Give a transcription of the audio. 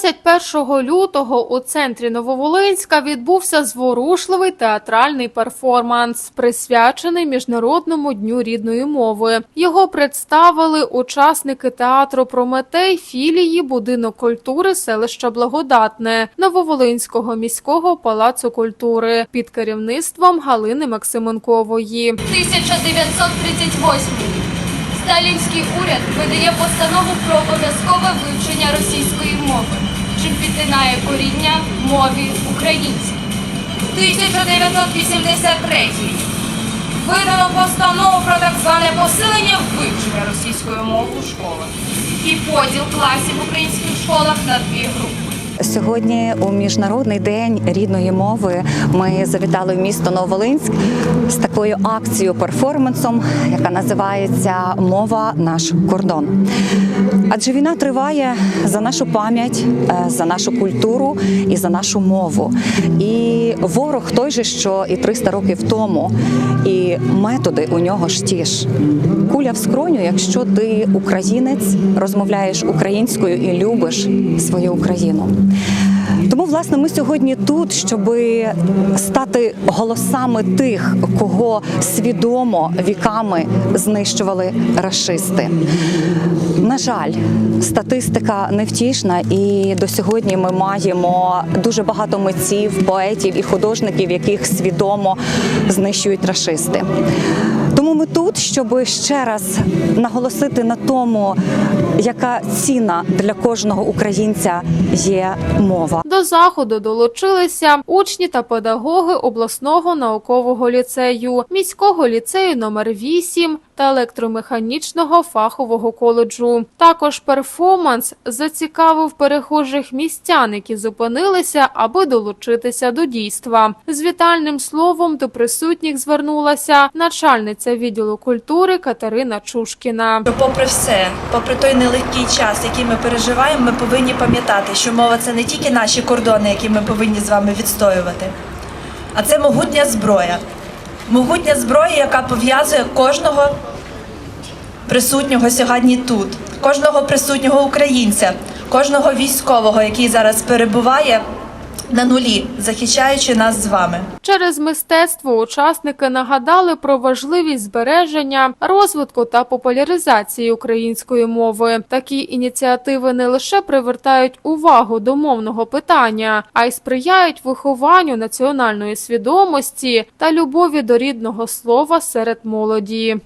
21 лютого у центрі Нововолинська відбувся зворушливий театральний перформанс, присвячений Міжнародному дню рідної мови. Його представили учасники театру Прометей філії Будинок культури селища Благодатне Нововолинського міського палацу культури під керівництвом Галини Максименкової. 1938 рік. Сталінський уряд видає постанову про обов'язкове вивчення російської мови, чим підтинає коріння мові українській. 1983 рік. Видано постанову про так зване посилення вивчення російської мови у школах і поділ класів в українських школах на дві групи. Сьогодні у міжнародний день рідної мови ми завітали в місто Нововолинськ з такою акцією перформансом, яка називається Мова наш кордон. Адже війна триває за нашу пам'ять, е, за нашу культуру і за нашу мову. І ворог той же, що і 300 років тому, і методи у нього ж ті ж. Куля в скроню, якщо ти українець, розмовляєш українською і любиш свою Україну. Тому, власне, ми сьогодні тут, щоб стати голосами тих, кого свідомо віками знищували рашисти. На жаль, статистика невтішна, і до сьогодні ми маємо дуже багато митців, поетів і художників, яких свідомо знищують рашисти. Тому ми тут, щоб ще раз наголосити на тому, яка ціна для кожного українця є мова. До заходу долучилися учні та педагоги обласного наукового ліцею, міського ліцею номер 8 та електромеханічного фахового коледжу. Також перформанс зацікавив перехожих містян, які зупинилися, аби долучитися до дійства. З вітальним словом до присутніх звернулася начальниця відділу культури Катерина Чушкіна. Попри все, попри той нелегкий час, який ми переживаємо, ми повинні пам'ятати, що мова це не тільки наші кордони, які ми повинні з вами відстоювати, а це могутня зброя. Могутня зброя, яка пов'язує кожного присутнього сьогодні тут, кожного присутнього українця, кожного військового, який зараз перебуває на нулі, захищаючи нас з вами. Через мистецтво учасники нагадали про важливість збереження, розвитку та популяризації української мови. Такі ініціативи не лише привертають увагу до мовного питання, а й сприяють вихованню національної свідомості та любові до рідного слова серед молоді.